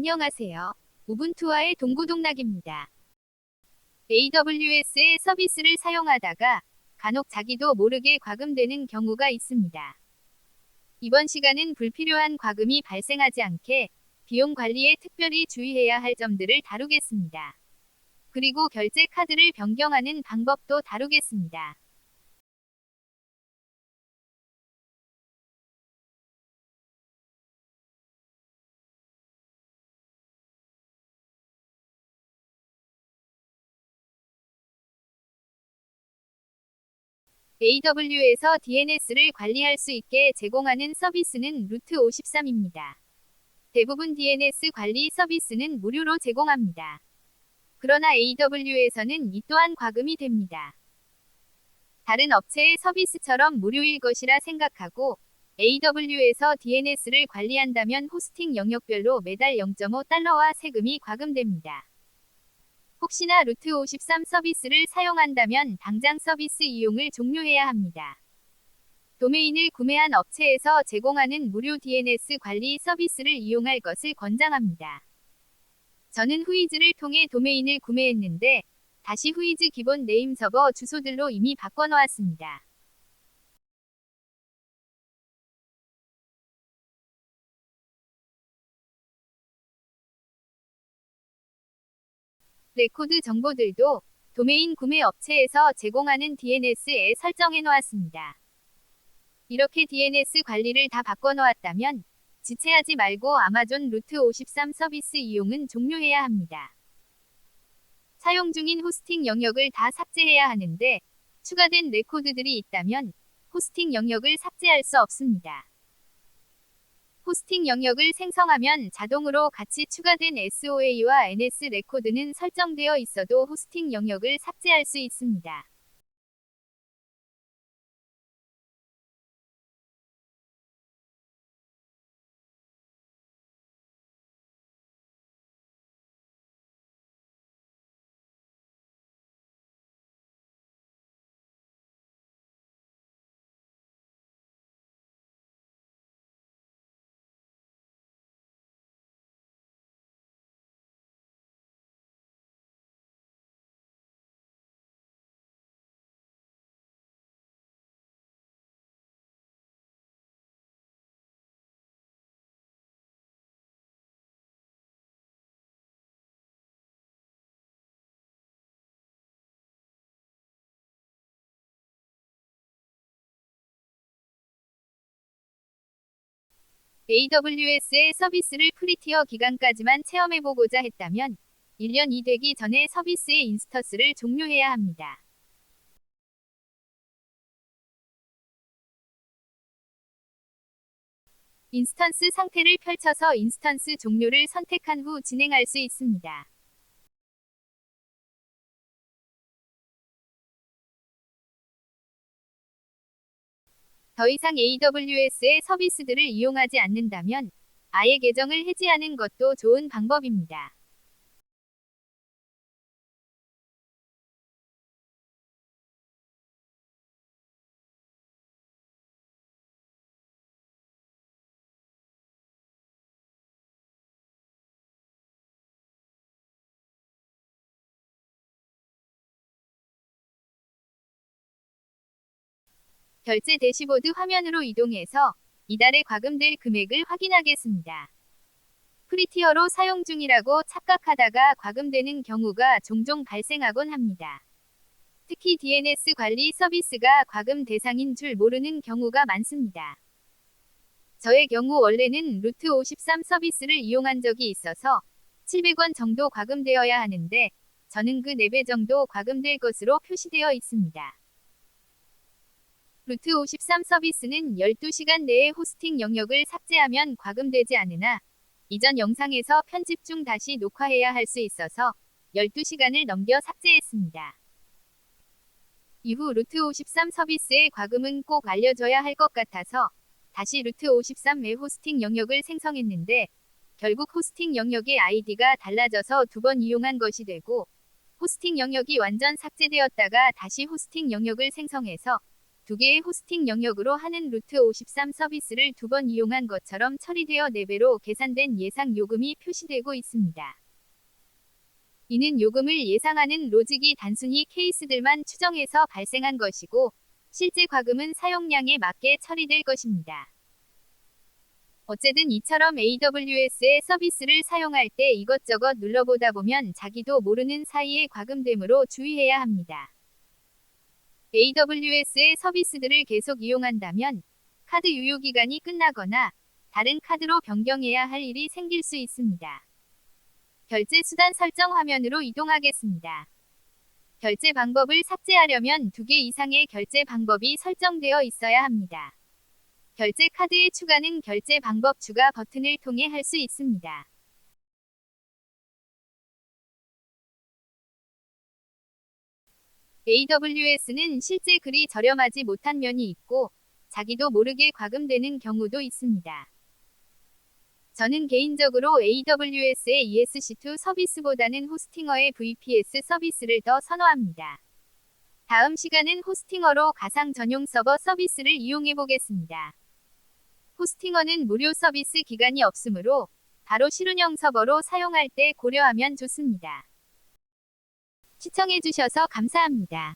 안녕하세요. 우분투와의 동고동락입니다. AWS의 서비스를 사용하다가 간혹 자기도 모르게 과금되는 경우가 있습니다. 이번 시간은 불필요한 과금이 발생하지 않게 비용 관리에 특별히 주의해야 할 점들을 다루겠습니다. 그리고 결제 카드를 변경하는 방법도 다루겠습니다. AW에서 DNS를 관리할 수 있게 제공하는 서비스는 루트 53입니다. 대부분 DNS 관리 서비스는 무료로 제공합니다. 그러나 AW에서는 이 또한 과금이 됩니다. 다른 업체의 서비스처럼 무료일 것이라 생각하고 AW에서 DNS를 관리한다면 호스팅 영역별로 매달 0.5달러와 세금이 과금됩니다. 혹시나 루트 53 서비스를 사용한다면 당장 서비스 이용을 종료해야 합니다. 도메인을 구매한 업체에서 제공하는 무료 DNS 관리 서비스를 이용할 것을 권장합니다. 저는 후이즈를 통해 도메인을 구매했는데 다시 후이즈 기본 네임 서버 주소들로 이미 바꿔놓았습니다. 레코드 정보들도 도메인 구매 업체에서 제공하는 DNS에 설정해 놓았습니다. 이렇게 DNS 관리를 다 바꿔 놓았다면 지체하지 말고 아마존 루트 53 서비스 이용은 종료해야 합니다. 사용 중인 호스팅 영역을 다 삭제해야 하는데 추가된 레코드들이 있다면 호스팅 영역을 삭제할 수 없습니다. 호스팅 영역을 생성하면 자동으로 같이 추가된 SOA와 NS 레코드는 설정되어 있어도 호스팅 영역을 삭제할 수 있습니다. AWS의 서비스를 프리티어 기간까지만 체험해보고자 했다면 1년 이 되기 전에 서비스의 인스턴스를 종료해야 합니다. 인스턴스 상태를 펼쳐서 인스턴스 종료를 선택한 후 진행할 수 있습니다. 더 이상 AWS의 서비스들을 이용하지 않는다면 아예 계정을 해지하는 것도 좋은 방법입니다. 결제 대시보드 화면으로 이동해서 이달에 과금될 금액을 확인하겠습니다. 프리티어로 사용 중이라고 착각하다가 과금되는 경우가 종종 발생하곤 합니다. 특히 DNS 관리 서비스가 과금 대상인 줄 모르는 경우가 많습니다. 저의 경우 원래는 루트 53 서비스를 이용한 적이 있어서 700원 정도 과금되어야 하는데 저는 그 4배 정도 과금될 것으로 표시되어 있습니다. 루트 53 서비스는 12시간 내에 호스팅 영역을 삭제하면 과금되지 않으나 이전 영상에서 편집 중 다시 녹화해야 할 수 있어서 12시간을 넘겨 삭제했습니다. 이후 루트 53 서비스의 과금은 꼭 알려줘야 할 것 같아서 다시 루트 53의 호스팅 영역을 생성했는데 결국 호스팅 영역의 아이디가 달라져서 두 번 이용한 것이 되고 호스팅 영역이 완전 삭제되었다가 다시 호스팅 영역을 생성해서 두 개의 호스팅 영역으로 하는 루트 53 서비스를 두 번 이용한 것처럼 처리되어 4배로 계산된 예상 요금이 표시되고 있습니다. 이는 요금을 예상하는 로직이 단순히 케이스들만 추정해서 발생한 것이고 실제 과금은 사용량에 맞게 처리될 것입니다. 어쨌든 이처럼 AWS의 서비스를 사용할 때 이것저것 눌러보다 보면 자기도 모르는 사이에 과금됨으로 주의해야 합니다. AWS의 서비스들을 계속 이용한다면 카드 유효 기간이 끝나거나 다른 카드로 변경해야 할 일이 생길 수 있습니다. 결제 수단 설정 화면으로 이동하겠습니다. 결제 방법을 삭제하려면 두 개 이상의 결제 방법이 설정되어 있어야 합니다. 결제 카드의 추가는 결제 방법 추가 버튼을 통해 할 수 있습니다. AWS는 실제 그리 저렴하지 못한 면이 있고 자기도 모르게 과금되는 경우도 있습니다. 저는 개인적으로 AWS의 ESC2 서비스보다는 호스팅어의 VPS 서비스를 더 선호합니다. 다음 시간은 호스팅어로 가상 전용 서버 서비스를 이용해 보겠습니다. 호스팅어는 무료 서비스 기간이 없으므로 바로 실운영 서버로 사용할 때 고려하면 좋습니다. 시청해주셔서 감사합니다.